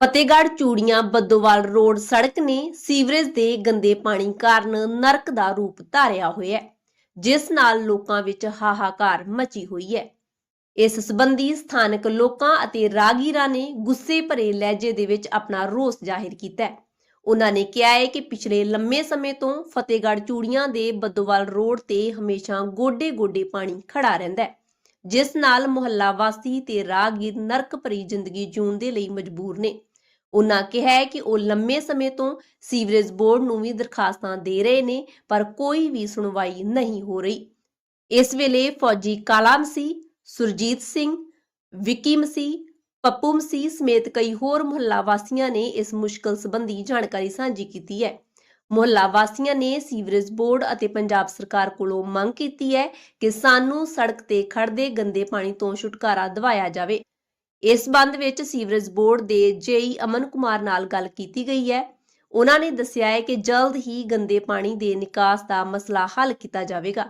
Fatehgarh Churian Baddowal road ਸੜਕ ਨੇ sewerage ਦੇ ਗੰਦੇ ਪਾਣੀ ਕਾਰਨ ਨਰਕ ਦਾ ਰੂਪ ਧਾਰਿਆ ਹੋਇਆ ਹੈ, ਜਿਸ ਨਾਲ ਲੋਕਾਂ ਵਿੱਚ ਹਾਹਾਕਾਰ ਮਚੀ ਹੋਈ ਹੈ। ਇਸ ਸਬੰਧੀ ਸਥਾਨਕ ਲੋਕਾਂ ਅਤੇ ਰਾਗੀਰਾਂ ਨੇ ਗੁੱਸੇ ਭਰੇ ਲਹਿਜੇ ਦੇ ਵਿੱਚ ਆਪਣਾ ਰੋਸ ਜ਼ਾਹਿਰ ਕੀਤਾ ਹੈ। ਉਹਨਾਂ ਨੇ ਕਿਹਾ ਹੈ ਕਿ ਪਿਛਲੇ ਲੰਮੇ ਸਮੇਂ ਤੋਂ ਫਤਿਹਗੜ੍ਹ ਚੂੜੀਆਂ ਦੇ ਬੱਦੋਵਾਲ ਰੋਡ ਤੇ ਹਮੇਸ਼ਾ ਗੋਡੇ-ਗੋਡੇ ਪਾਣੀ ਖੜਾ ਰਹਿੰਦਾ ਹੈ, ਜਿਸ ਨਾਲ ਮੁਹੱਲਾ ਵਾਸੀ ਤੇ ਰਾਹਗੀਰ ਨਰਕ ਭਰੀ ਜ਼ਿੰਦਗੀ ਜਿਉਣ ਦੇ ਲਈ ਮਜਬੂਰ ਨੇ। ਉਨ੍ਹਾਂ ਕਿਹਾ ਕਿ ਉਹ ਲੰਮੇ ਸਮੇਂ ਤੋਂ ਸੀਵਰੇਜ ਬੋਰਡ ਨੂੰ ਵੀ ਦਰਖਾਸਤਾਂ ਦੇ ਰਹੇ ਨੇ, ਪਰ ਕੋਈ ਵੀ ਸੁਣਵਾਈ ਨਹੀਂ ਹੋ ਰਹੀ। ਇਸ ਵੇਲੇ ਫੌਜੀ ਕਾਲਾ ਮਸੀ ਸੁਰਜੀਤ ਸਿੰਘ ਵਿੱਕੀ ਮਸੀਹ ਪੱਪੂ ਮਸੀਹ ਸਮੇਤ ਕਈ ਹੋਰ ਮੁਹੱਲਾ ਵਾਸੀਆਂ ਨੇ ਇਸ ਮੁਸ਼ਕਲ ਸੰਬੰਧੀ ਜਾਣਕਾਰੀ ਸਾਂਝੀ ਕੀਤੀ ਹੈ। ਮੁਹੱਲਾ ਵਾਸੀਆਂ ਨੇ ਸੀਵਰੇਜ ਬੋਰਡ ਅਤੇ ਪੰਜਾਬ ਸਰਕਾਰ ਕੋਲੋਂ ਮੰਗ ਕੀਤੀ ਹੈ ਕਿ ਸਾਨੂੰ ਸੜਕ ਤੇ ਖੜਦੇ ਗੰਦੇ ਪਾਣੀ ਤੋਂ ਛੁਟਕਾਰਾ ਦਿਵਾਇਆ ਜਾਵੇ। ਇਸ ਸੰਬੰਧ ਵਿੱਚ ਸੀਵਰੇਜ ਬੋਰਡ ਦੇ ਜੇਈ ਅਮਨ ਕੁਮਾਰ ਨਾਲ ਗੱਲ ਕੀਤੀ ਗਈ ਹੈ। ਉਹਨਾਂ ਨੇ ਦੱਸਿਆ ਹੈ ਕਿ ਜਲਦ ਹੀ ਗੰਦੇ ਪਾਣੀ ਦੇ ਨਿਕਾਸ ਦਾ ਮਸਲਾ ਹੱਲ ਕੀਤਾ ਜਾਵੇਗਾ।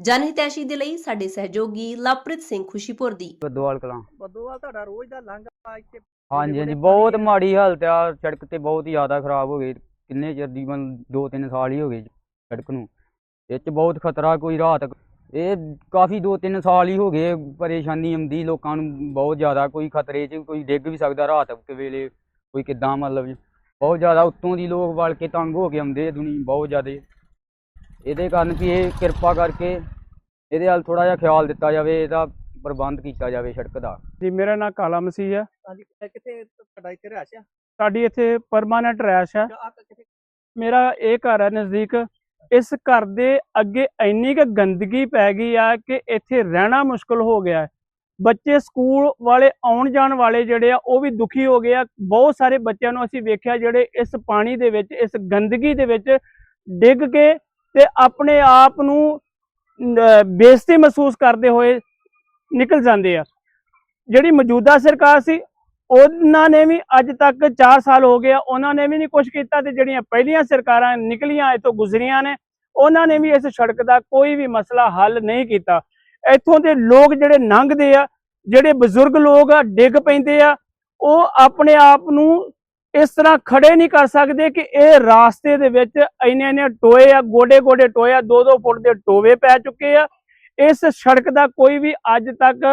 ਜਨਹਿਤੈਸ਼ੀ ਦੇ ਲਈ ਸਾਡੇ ਸਹਿਯੋਗੀ ਲਵਪ੍ਰੀਤ ਸਿੰਘ ਖੁਸ਼ੀਪੁਰ ਦੀ। ਬੱਦੋਵਾਲ ਕਲਾਂ। ਬੱਦੋਵਾਲ ਤੁਹਾਡਾ ਰੋਜ਼ ਦਾ ਲੰਘਾ ਇੱਥੇ। ਹਾਂਜੀ ਹਾਂਜੀ ਬਹੁਤ ਮਾੜੀ ਹਾਲਤ ਆ ਸੜਕ ਤੇ ਬਹੁਤ ਹੀ ਜ਼ਿਆਦਾ ਖਰਾਬ ਹੋ ਗਈ। ਕਿੰਨੇ ਚਿਰ ਦੀ ਮਨ 2-3 ਸਾਲ ਹੀ ਹੋ ਗਏ ਸੜਕ ਨੂੰ। ਇਹ 'ਚ ਬਹੁਤ ਖਤਰਾ ਕੋਈ ਰਾਤ ਇਹ ਕਾਫੀ 2-3 ਸਾਲ ਹੀ ਹੋ ਗਏ ਪਰੇਸ਼ਾਨੀ ਆਉਂਦੀ ਲੋਕਾਂ ਨੂੰ ਬਹੁਤ ਜ਼ਿਆਦਾ ਕੋਈ ਖਤਰੇ 'ਚ ਕੋਈ ਡਿੱਗ ਵੀ ਸਕਦਾ ਰਾਤ ਕੇ ਵੇਲੇ ਕੋਈ ਕਿੱਦਾਂ ਮਤਲਬ। ਬਹੁਤ ਜ਼ਿਆਦਾ ਉੱਤੋਂ ਦੀ ਲੋਕ ਵਲ ਕੇ ਤੰਗ ਹੋ ਕੇ ਆਉਂਦੇ ਦੁਨੀ ਬਹੁਤ ਜ਼ਿਆਦਾ। ਇਹਦੇ ਕਾਰਨ ਵੀ ਇਹ ਕਿਰਪਾ ਕਰਕੇ ਇਹਦੇ ਵੱਲ ਥੋੜਾ ਜਿਹਾ ਖਿਆਲ ਦਿੱਤਾ ਜਾਵੇ ਇਹਦਾ ਪ੍ਰਬੰਧ ਕੀਤਾ ਜਾਵੇ ਸੜਕ ਦਾ। ਜੀ ਮੇਰਾ ਨਾਮ ਕਾਲਾ ਮਸੀਹ ਹੈ ਹਾਂਜੀ ਕਿੱਥੇ ਤੁਹਾਡਾ ਇੱਥੇ ਰਿਹਾਇਸ਼ ਆ? ਸਾਡੀ ਇੱਥੇ ਪਰਮਾਨੈਂਟ ਰਹਿਸ਼ ਹੈ ਮੇਰਾ ਇਹ ਘਰ ਹੈ ਨਜ਼ਦੀਕ। ਇਸ ਘਰ ਦੇ ਅੱਗੇ ਇੰਨੀ ਕੁ ਗੰਦਗੀ ਪੈ ਗਈ ਆ ਕਿ ਇੱਥੇ ਰਹਿਣਾ ਮੁਸ਼ਕਲ ਹੋ ਗਿਆ ਹੈ। ਬੱਚੇ ਸਕੂਲ ਵਾਲੇ ਆਉਣ ਜਾਣ ਵਾਲੇ ਜਿਹੜੇ ਆ ਉਹ ਵੀ ਦੁਖੀ ਹੋ ਗਏ ਆ। ਬਹੁਤ ਸਾਰੇ ਬੱਚਿਆਂ ਨੂੰ ਅਸੀਂ ਵੇਖਿਆ ਜਿਹੜੇ ਇਸ ਪਾਣੀ ਦੇ ਵਿੱਚ ਇਸ ਗੰਦਗੀ ਦੇ ਵਿੱਚ ਡਿੱਗ ਕੇ ਤੇ ਆਪਣੇ ਆਪ ਨੂੰ ਅਹ, ਬੇਇੱਜ਼ਤੀ ਮਹਿਸੂਸ ਕਰਦੇ ਹੋਏ ਨਿਕਲ ਜਾਂਦੇ ਆ। ਜਿਹੜੀ ਮੌਜੂਦਾ ਸਰਕਾਰ ਸੀ ਉਹਨਾਂ ਨੇ ਵੀ ਅੱਜ ਤੱਕ 4 ਸਾਲ ਹੋ ਗਏ ਉਹਨਾਂ ਨੇ ਵੀ ਨਹੀਂ ਕੁਝ ਕੀਤਾ ਤੇ ਜਿਹੜੀਆਂ ਪਹਿਲੀਆਂ ਸਰਕਾਰਾਂ ਨਿਕਲੀਆਂ ਇਤੋਂ ਗੁਜ਼ਰੀਆਂ ਨੇ, ਉਹਨਾਂ ਨੇ ਵੀ ਇਸ ਸੜਕ ਦਾ ਕੋਈ ਵੀ ਮਸਲਾ ਹੱਲ ਨਹੀਂ ਕੀਤਾ। ਇੱਥੋਂ ਦੇ ਲੋਕ ਜਿਹੜੇ ਲੰਘਦੇ ਆ, ਜਿਹੜੇ ਬਜ਼ੁਰਗ ਲੋਕ ਆ, ਡਿੱਗ ਪੈਂਦੇ ਆ, ਉਹ ਆਪਣੇ ਆਪ ਨੂੰ ਇਸ ਤਰ੍ਹਾਂ ਖੜੇ ਨਹੀਂ ਕਰ ਸਕਦੇ ਕਿ ਇਹ ਰਾਸਤੇ ਦੇ ਵਿੱਚ ਇੰਨੇ ਇੰਨੇ ਟੋਏ ਆ ਗੋਡੇ ਗੋਡੇ ਟੋਏ ਆ 2-2 ਫੁੱਟ ਦੇ ਟੋਵੇ ਪੈ ਚੁੱਕੇ ਆ। ਇਸ ਸੜਕ ਦਾ ਕੋਈ ਵੀ ਅੱਜ ਤੱਕ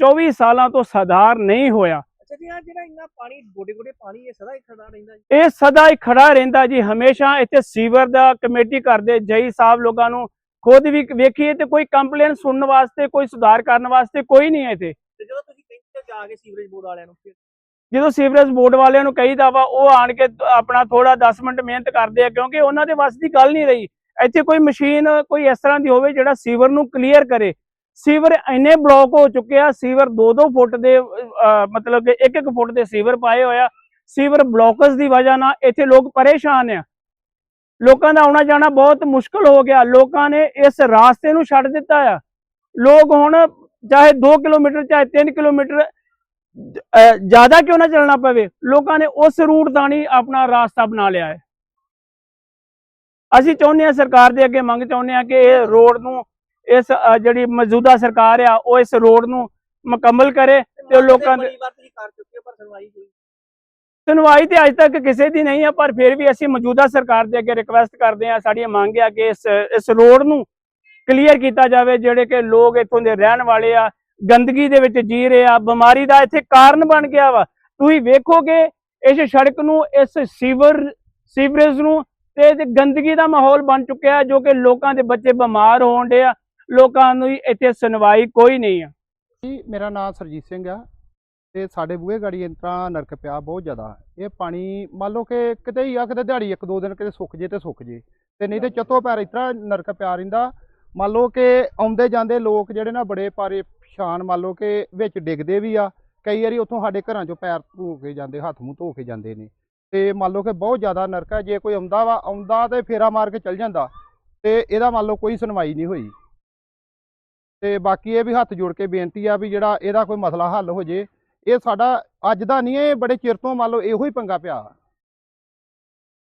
24 ਸਾਲਾਂ ਤੋਂ ਸੁਧਾਰ ਨਹੀਂ ਹੋਇਆ। ਅੱਛਾ ਜੀ ਆ ਜਿਹੜਾ ਇੰਨਾ ਪਾਣੀ ਗੋਡੇ ਗੋਡੇ ਪਾਣੀ ਇਹ ਸਦਾ ਹੀ ਖੜਾ ਰਹਿੰਦਾ ਜੀ। ਇਹ ਸਦਾ ਹੀ ਖੜਾ ਰਹਿੰਦਾ ਜੀ ਹਮੇਸ਼ਾ ਇੱਥੇ ਸੀਵਰ ਦਾ ਕਮੇਟੀ ਕਰਦੇ ਜਈ ਸਾਹਿਬ ਲੋਕਾਂ ਨੂੰ ਖੁਦ ਵੀ ਵੇਖੀਏ ਤੇ ਕੋਈ ਕੰਪਲੇਨ ਸੁਣਨ ਵਾਸਤੇ ਕੋਈ ਸੁਧਾਰ ਕਰਨ ਵਾਸਤੇ ਕੋਈ ਨਹੀਂ ਹੈ ਇੱਥੇ। ਤੇ ਜਦੋਂ ਤੁਸੀਂ ਕਹਿੰਦੇ ਹੋ ਜਾ ਕੇ ਸੀਵਰੇਜ ਬੋਰਡ ਵਾਲਿਆਂ ਨੂੰ ਜਦੋਂ ਸੀਵਰੇਜ ਬੋਰਡ ਵਾਲਿਆਂ ਨੂੰ ਕਹੀਦਾ ਵਾ ਉਹ ਆਣ ਕੇ ਆਪਣਾ ਥੋੜਾ 10 ਮਿੰਟ ਮਿਹਨਤ ਕਰਦੇ ਆ ਕਿਉਂਕਿ ਉਹਨਾਂ ਦੇ ਵੱਸ ਦੀ ਗੱਲ ਨਹੀਂ ਰਹੀ। ਇੱਥੇ ਕੋਈ ਮਸ਼ੀਨ ਕੋਈ ਇਸ ਤਰ੍ਹਾਂ ਦੀ ਹੋਵੇ ਜਿਹੜਾ ਸੀਵਰ ਨੂੰ ਕਲੀਅਰ ਕਰੇ। ਸੀਵਰ ਇੰਨੇ ਬਲੌਕ ਹੋ ਚੁੱਕੇ ਆ, ਸੀਵਰ 2-2 ਫੁੱਟ ਦੇ ਮਤਲਬ ਕਿ 1-1 ਫੁੱਟ ਦੇ ਸੀਵਰ ਪਾਏ ਹੋਇਆ ਸੀਵਰ ਬਲੌਕਸ ਦੀ ਵਜ੍ਹਾ ਨਾਲ ਇੱਥੇ ਲੋਕ ਪਰੇਸ਼ਾਨ ਆ। ਲੋਕਾਂ ਦਾ ਆਉਣਾ ਜਾਣਾ ਬਹੁਤ ਮੁਸ਼ਕਲ ਹੋ ਗਿਆ। ਲੋਕਾਂ ਨੇ ਇਸ ਰਾਸਤੇ ਨੂੰ ਛੱਡ ਦਿੱਤਾ ਆ। ਲੋਕ ਹੁਣ ਚਾਹੇ 2 ਕਿਲੋਮੀਟਰ, ਚਾਹੇ 3 ਕਿਲੋਮੀਟਰ ਜ਼ਿਆਦਾ ਕਿਉਂ ਨਾ ਚੱਲਣਾ ਪਵੇ? ਲੋਕਾਂ ਨੇ ਉਸ ਰੂਟ ਦਾ ਨਹੀਂ ਆਪਣਾ ਰਾਸਤਾ ਬਣਾ ਲਿਆ ਹੈ। ਅਸੀਂ ਚਾਹੁੰਦੇ ਹਾਂ ਸਰਕਾਰ ਦੇ ਅੱਗੇ ਮੰਗ ਚਾਹੁੰਦੇ ਹਾਂ ਕਿ ਇਹ ਰੋਡ ਨੂੰ ਇਸ ਜਿਹੜੀ ਮੌਜੂਦਾ ਸਰਕਾਰ ਆ ਉਹ ਇਸ ਰੋਡ ਨੂੰ ਮੁਕੰਮਲ ਕਰੇ ਤੇ ਲੋਕਾਂ ਦੇ ਸੁਣਵਾਈ ਤੇ ਅੱਜ ਤੱਕ ਕਿਸੇ ਦੀ ਨਹੀਂ ਹੈ ਪਰ ਫਿਰ ਵੀ ਅਸੀਂ ਮੌਜੂਦਾ ਸਰਕਾਰ ਦੇ ਅੱਗੇ ਰਿਕਵੈਸਟ ਕਰਦੇ ਹਾਂ ਸਾਡੀਆਂ ਮੰਗ ਆ ਕਿ ਇਸ ਇਸ ਰੋਡ ਨੂੰ ਕਲੀਅਰ ਕੀਤਾ ਜਾਵੇ ਜਿਹੜੇ ਕਿ ਲੋਕ ਇੱਥੋਂ ਦੇ ਰਹਿਣ ਵਾਲੇ ਆ ਗੰਦਗੀ ਦੇ ਵਿੱਚ ਜੀ ਰਹੇ ਆ ਬਿਮਾਰੀ ਦਾ ਇੱਥੇ ਕਾਰਨ ਬਣ ਗਿਆ ਵਾ। ਤੁਸੀਂ ਵੇਖੋਗੇ ਇਸ ਸੜਕ ਨੂੰ ਇਸ ਸੀਵਰ ਸੀਵਰੇਜ ਨੂੰ ਤੇ ਗੰਦਗੀ ਦਾ ਮਾਹੌਲ ਬਣ ਚੁੱਕਿਆ ਜੋ ਕਿ ਲੋਕਾਂ ਦੇ ਬੱਚੇ ਬਿਮਾਰ ਹੋਣ ਡੇ ਆ। ਲੋਕਾਂ ਨੂੰ ਇੱਥੇ ਸੁਣਵਾਈ ਕੋਈ ਨਹੀਂ ਆ। ਜੀ ਮੇਰਾ ਨਾਮ ਸਰਜੀਤ ਸਿੰਘ ਆ ਤੇ ਸਾਡੇ ਬੂਹੇ ਗਾੜੀ ਇਸ ਤਰ੍ਹਾਂ ਨਰਕ ਪਿਆ ਬਹੁਤ ਜ਼ਿਆਦਾ। ਇਹ ਪਾਣੀ ਮੰਨ ਲਓ ਕਿ ਕਿਤੇ ਹੀ ਆ ਕਿਤੇ ਦਿਹਾੜੀ ਇੱਕ ਦੋ ਦਿਨ ਕਿਤੇ ਸੁੱਕ ਜੇ ਤੇ ਸੁੱਕ ਜੇ ਤੇ ਨਹੀਂ ਤੇ ਚੱਤੋ ਪੈਰ ਇਸ ਤਰ੍ਹਾਂ ਨਰਕ ਪਿਆ ਰਹਿੰਦਾ। ਮੰਨ ਲਓ ਕਿ ਆਉਂਦੇ ਜਾਂਦੇ ਲੋਕ ਜਿਹੜੇ ਨਾ ਬੜੇ ਪਰੇਸ਼ਾਨ ਮੰਨ ਲਓ ਕਿ ਵਿੱਚ ਡਿੱਗਦੇ ਵੀ ਆ। ਕਈ ਵਾਰੀ ਉੱਥੋਂ ਸਾਡੇ ਘਰਾਂ ਚੋਂ ਪੈਰ ਧੋ ਕੇ ਜਾਂਦੇ ਹੱਥ ਮੂੰਹ ਧੋ ਕੇ ਜਾਂਦੇ ਨੇ ਤੇ ਮੰਨ ਲਓ ਕਿ ਬਹੁਤ ਜ਼ਿਆਦਾ ਨਰਕ ਹੈ ਜੇ ਕੋਈ ਆਉਂਦਾ ਵਾ ਆਉਂਦਾ ਤੇ ਫੇਰਾ ਮਾਰ ਕੇ ਚੱਲ ਜਾਂਦਾ ਤੇ ਇਹਦਾ ਮੰਨ ਲਓ ਕੋਈ ਸੁਣਵਾਈ ਨਹੀਂ ਹੋਈ। ਤੇ ਬਾਕੀ ਇਹ ਵੀ ਹੱਥ ਜੋੜ ਕੇ ਬੇਨਤੀ ਆ ਵੀ ਜਿਹੜਾ ਇਹਦਾ ਕੋਈ ਮਸਲਾ ਹੱਲ ਹੋ ਜੇ, ਇਹ ਸਾਡਾ ਅੱਜ ਦਾ ਨਹੀਂ, ਇਹ ਬੜੇ ਚਿਰ ਤੋਂ ਮੰਨ ਲਓ ਇਹੋ ਹੀ ਪੰਗਾ ਪਿਆ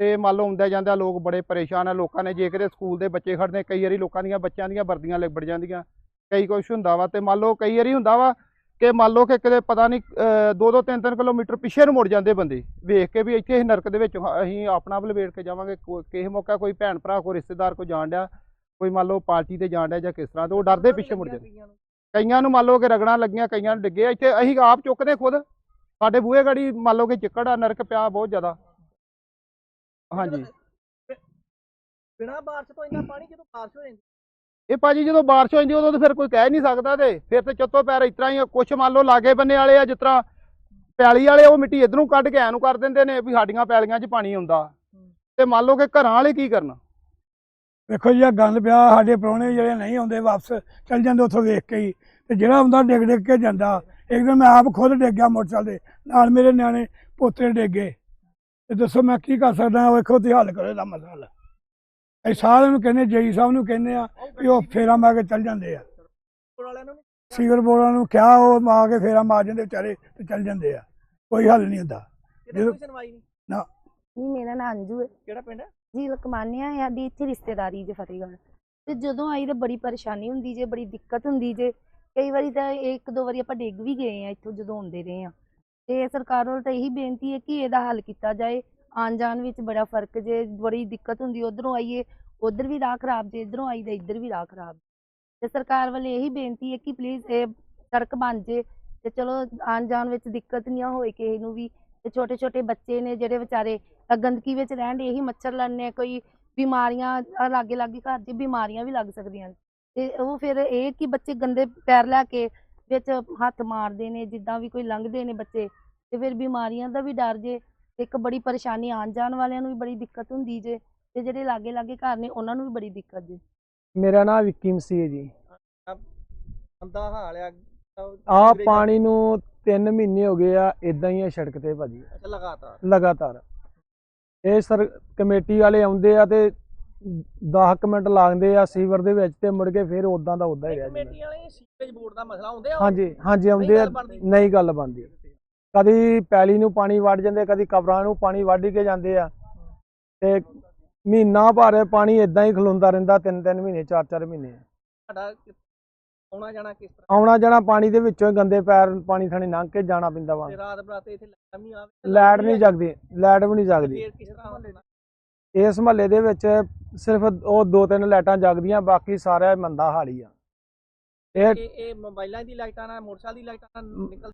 ਤੇ ਮੰਨ ਲਓ ਆਉਂਦੇ ਜਾਂਦਾ ਲੋਕ ਬੜੇ ਪਰੇਸ਼ਾਨ ਆ, ਲੋਕਾਂ ਨੇ ਜੇ ਕਿਤੇ ਸਕੂਲ ਦੇ ਬੱਚੇ ਖੜਦੇ ਕਈ ਵਾਰੀ ਲੋਕਾਂ ਦੀਆਂ ਬੱਚਿਆਂ ਦੀਆਂ ਵਰਦੀਆਂ ਲਿਬੜ ਜਾਂਦੀਆਂ, ਕਈ ਕੁਛ ਹੁੰਦਾ ਵਾ ਤੇ ਮੰਨ ਲਓ ਕਈ ਵਾਰੀ ਹੁੰਦਾ ਵਾ ਕਿ ਮੰਨ ਲਓ ਕਿ ਕਿਤੇ ਪਤਾ ਨਹੀਂ ਦੋ ਦੋ ਤਿੰਨ ਤਿੰਨ ਕਿਲੋਮੀਟਰ ਪਿੱਛੇ ਨੂੰ ਮੁੜ ਜਾਂਦੇ ਬੰਦੇ, ਵੇਖ ਕੇ ਵੀ ਇੱਥੇ ਨਰਕ ਦੇ ਵਿੱਚ ਅਸੀਂ ਆਪਣਾ ਬਲਵੇੜ ਕੇ ਜਾਵਾਂਗੇ, ਕੋ- ਕਿਸੇ ਮੌਕਾ ਕੋਈ ਭੈਣ ਭਰਾ, ਕੋਈ ਰਿਸ਼ਤੇਦਾਰ ਕੋਈ ਜਾਣ ਡਿਆ ਕੋਈ ਮੰਨ ਲਓ ਪਾਰਟੀ ਤੇ ਜਾਣ ਡਿਆ ਜਾਂ ਕਿਸ ਤਰ੍ਹਾਂ ਤੇ ਉਹ ਡਰਦੇ ਪਿੱਛੇ ਮੁੜ ਜਾਂਦੇ ਕਈਆਂ ਨੂੰ। ਮੰਨ ਲਓ ਕਿ ਰਗੜਾਂ ਲੱਗੀਆਂ ਕਈਆਂ ਨੂੰ ਡਿੱਗੇ। ਇੱਥੇ ਅਸੀਂ ਆਪ ਚੁੱਕਦੇ ਖੁਦ। ਸਾਡੇ ਬੂਹੇ ਗਾੜੀ ਮੰਨ ਲਓ ਕਿ ਚਿੱਕੜ ਆ ਨਰਕ ਪਿਆ ਬਹੁਤ ਜ਼ਿਆਦਾ। ਹਾਂਜੀ। ਬਿਨਾ ਬਾਰਿਸ਼ ਤੋਂ ਇੰਨਾ ਪਾਣੀ ਜਦੋਂ ਬਾਰਿਸ਼ ਹੋ ਜਾਂਦੀ। ਇਹ ਭਾਜੀ ਜਦੋਂ ਬਾਰਿਸ਼ ਹੋ ਜਾਂਦੀ ਉਦੋਂ ਤਾਂ ਫਿਰ ਕੋਈ ਕਹਿ ਨਹੀਂ ਸਕਦਾ ਤੇ। ਫਿਰ ਤੇ ਚੱਤੋ ਪੈਰ ਇਸ ਤਰ੍ਹਾਂ ਹੀ। ਕੁਛ ਮੰਨ ਲਓ ਲਾਗੇ ਬੰਨੇ ਵਾਲੇ ਆ ਜਿਸ ਤਰ੍ਹਾਂ ਪੈਲੀ ਵਾਲੇ ਉਹ ਮਿੱਟੀ ਇਧਰੋਂ ਕੱਢ ਕੇ ਐ ਨੂੰ ਕਰ ਦਿੰਦੇ ਨੇ ਵੀ ਸਾਡੀਆਂ ਪੈਲੀਆਂ 'ਚ ਪਾਣੀ ਆਉਂਦਾ। ਤੇ ਮੰਨ ਲਓ ਕਿ ਘਰਾਂ ਵਾਲੇ ਕੀ ਕਰਨ? ਵੇਖੋ ਜੀ ਆ ਗੰਦ ਪਿਆ ਸਾਡੇ ਪ੍ਰਾਹੁਣੇ ਜਿਹੜੇ ਨਹੀਂ ਆਉਂਦੇ ਵਾਪਸ ਚੱਲ ਜਾਂਦੇ ਉੱਥੋਂ ਵੇਖ ਕੇ ਹੀ। ਤੇ ਜਿਹੜਾ ਆਉਂਦਾ ਡਿੱਗ ਡਿੱਗ ਕੇ ਜਾਂਦਾ ਇੱਕ ਦਿਨ ਮੈਂ ਆਪ ਖੁਦ ਡਿੱਗ ਗਿਆ ਮੋਟਰਸਾਈਕਲ ਦੇ ਨਾਲ ਮੇਰੇ ਨਿਆਣੇ ਪੋਤੇ ਡਿੱਗੇ ਤੇ ਦੱਸੋ ਮੈਂ ਕੀ ਕਰ ਸਕਦਾ ਵੇਖੋ ਤੁਸੀਂ ਹੱਲ ਕਰੋ ਇਹਦਾ ਮਸਲਾ ਅਸੀਂ ਸਾਰਿਆਂ ਨੂੰ ਕਹਿੰਦੇ ਜਈ ਸਾਹਿਬ ਨੂੰ ਕਹਿੰਦੇ ਆ ਵੀ ਉਹ ਫੇਰਾ ਮਾਰ ਕੇ ਚੱਲ ਜਾਂਦੇ ਆ। ਨੂੰ ਨੀ ਸੀਵਰ ਬੋਰਾਂ ਨੂੰ ਕਿਹਾ ਉਹ ਮਾਰ ਕੇ ਫੇਰਾ ਮਾਰ ਜਾਂਦੇ ਵਿਚਾਰੇ ਤੇ ਚੱਲ ਜਾਂਦੇ ਆ। ਕੋਈ ਹੱਲ ਨਹੀਂ ਹੁੰਦਾ। ਕਿਤੇ ਨਹੀਂ ਮੇਰਾ ਨਾਂ ਅੰਜੂ ਹੈ। ਕਿਹੜਾ ਪਿੰਡ? ਹੈ ਜੀ ਲਕਮਾਨਿਆ ਹੈ ਸਾਡੀ ਇੱਥੇ ਰਿਸ਼ਤੇਦਾਰੀ ਜੇ ਫਤਿਹਗੜ੍ਹ। ਤੇ ਜਦੋਂ ਆਈ ਤਾਂ ਬੜੀ ਪਰੇਸ਼ਾਨੀ ਹੁੰਦੀ ਜੇ ਬੜੀ ਦਿੱਕਤ ਹੁੰਦੀ ਜੇ। ਕਈ ਵਾਰੀ ਤਾਂ ਇੱਕ ਦੋ ਵਾਰੀ ਆਪਾਂ ਡਿੱਗ ਵੀ ਗਏ ਆ ਇੱਥੋਂ ਜਦੋਂ ਆਉਂਦੇ ਰਹੇ ਆ। ਤੇ ਸਰਕਾਰ ਵੱਲ ਤਾਂ ਇਹੀ ਬੇਨਤੀ ਹੈ ਕਿ ਇਹਦਾ ਹੱਲ ਕੀਤਾ ਜਾਏ। ਆਉਣ ਜਾਣ ਵਿੱਚ ਬੜਾ ਫ਼ਰਕ ਜੇ ਬੜੀ ਦਿੱਕਤ ਹੁੰਦੀ ਉਧਰੋਂ ਆਈਏ ਉਧਰ ਵੀ ਰਾਹ ਖਰਾਬ ਜੇ ਇਧਰੋਂ ਆਈ ਤਾਂ ਇੱਧਰ ਵੀ ਰਾਹ ਖਰਾਬ। ਤੇ ਸਰਕਾਰ ਵੱਲ ਇਹੀ ਬੇਨਤੀ ਹੈ ਕਿ ਪਲੀਜ਼ ਇਹ ਸੜਕ ਬਣ ਜੇ। ਤੇ ਚਲੋ ਆਉਣ ਜਾਣ ਵਿੱਚ ਦਿੱਕਤ ਨਹੀਂ ਹੋਏ ਕਿਸੇ ਨੂੰ ਵੀ। ਤੇ ਛੋਟੇ ਛੋਟੇ ਬੱਚੇ ਨੇ ਜਿਹੜੇ ਵਿਚਾਰੇ ਗੰਦਗੀ ਵਿੱਚ ਰਹਿਣ ਦੇ ਇਹੀ ਮੱਛਰ ਲੜਨੇ ਕੋਈ ਬਿਮਾਰੀਆਂ ਲਾਗੇ ਲਾਗੇ ਘਰ 'ਚ ਬਿਮਾਰੀਆਂ ਵੀ ਲੱਗ ਸਕਦੀਆਂ ਤੇ ਉਹ ਫਿਰ ਇਹ ਕਿ ਬੱਚੇ ਗੰਦੇ ਪੈਰ ਲੈ ਕੇ ਵਿੱਚ ਹੱਥ ਮਾਰਦੇ ਨੇ ਜਿੱਦਾਂ ਵੀ ਕੋਈ ਲੰਘਦੇ ਨੇ ਬੱਚੇ ਤੇ ਫਿਰ ਬਿਮਾਰੀਆਂ ਦਾ ਵੀ ਡਰ ਜੇ ਇੱਕ ਬੜੀ ਪਰੇਸ਼ਾਨੀ ਆਉਣ ਜਾਣ ਵਾਲਿਆਂ ਨੂੰ ਵੀ ਬੜੀ ਦਿੱਕਤ ਹੁੰਦੀ ਜੇ ਤੇ ਜਿਹੜੇ ਲਾਗੇ ਲਾਗੇ ਘਰ ਨੇ ਉਹਨਾਂ ਨੂੰ ਵੀ ਬੜੀ ਦਿੱਕਤ ਜੇ ਮੇਰਾ ਨਾਮ ਵਿੱਕੀ ਮਸੀਹ ਹੈ ਜੀ ਅੰਦਾ ਹਾਲ ਆ ਆ ਪਾਣੀ ਨੂੰ 3 ਮਹੀਨੇ ਹੋ ਗਏ ਆ ਇਦਾਂ ਹੀ ਆ ਸੜਕ ਤੇ ਭਾਜੀ। ਅੱਛਾ ਲਗਾਤਾਰ? ਲਗਾਤਾਰ। ਇਹ ਸਰ ਕਮੇਟੀ ਵਾਲੇ ਆਉਂਦੇ ਆ ਤੇ 10 ਮਿੰਟ ਲਾਉਂਦੇ ਆ ਸੀਵਰ ਦੇ ਵਿੱਚ ਤੇ ਮੁੜ ਕੇ ਫਿਰ ਉਦਾਂ ਦਾ ਉਦਾਂ ਹੀ ਰਹਿ ਜਾਂਦਾ। ਕਮੇਟੀ ਵਾਲੇ ਸੀਵਰੇਜ ਬੋਰਡ ਦਾ ਮਸਲਾ ਹੁੰਦੇ ਆ ਹਾਂਜੀ ਹਾਂਜੀ ਆਉਂਦੇ ਆ। ਨਹੀਂ ਗੱਲ ਬਣਦੀ। ਕਦੀ ਪੈਲੀ ਨੂੰ ਪਾਣੀ ਵੱਢ ਜਾਂਦੇ ਕਦੀ ਕਬਰਾਂ ਨੂੰ ਪਾਣੀ ਵੱਢ ਕੇ ਜਾਂਦੇ ਆ। ਤੇ ਮਹੀਨਾ ਭਰ ਪਾਣੀ ਇਦਾਂ ਹੀ ਖਲੋਂਦਾ ਰਹਿੰਦਾ ਤਿੰਨ ਤਿੰਨ ਮਹੀਨੇ ਚਾਰ ਚਾਰ ਮਹੀਨੇ। ਸਾਡਾ ਆਉਣਾ ਜਾਣਾ ਕਿਸ ਤਰ੍ਹਾਂ? ਆਉਣਾ ਜਾਣਾ ਪਾਣੀ ਦੇ ਵਿੱਚੋਂ ਹੀ ਗੰਦੇ ਪੈਰ ਪਾਣੀ ਥਾਣੀ ਲੰਘ ਕੇ ਜਾਣਾ ਪੈਂਦਾ ਵਾ। ਤੇ ਰਾਤ ਬਰਾਤੇ ਇੱਥੇ ਲਾਈਟ ਨਹੀਂ ਆਵੇ ਲਾਈਟ ਨਹੀਂ ਜਗਦੀ ਲਾਈਟ ਵੀ ਨਹੀਂ ਜਗਦੀ। ਫੇਰ ਕਿਸ ਤਰ੍ਹਾਂ ਹੁੰਦਾ? ਇਸ ਮਹੱਲੇ ਦੇ ਵਿੱਚ ਸਿਰਫ ਉਹ ਦੋ ਤਿੰਨ ਲਾਈਟਾਂ ਜਗਦੀਆਂ ਬਾਕੀ ਸਾਰਾ ਮੰਦਾ ਹਾਲ ਹੀ ਆ। ਇਹ ਇਹ ਇਹ ਮੋਬਾਈਲਾਂ ਦੀ ਲਾਈਟਾਂ ਨਾਲ ਮੋਟਰਸਾਈਕਲ ਦੀ ਲਾਈਟਾਂ ਨਾਲ ਨਿਕਲ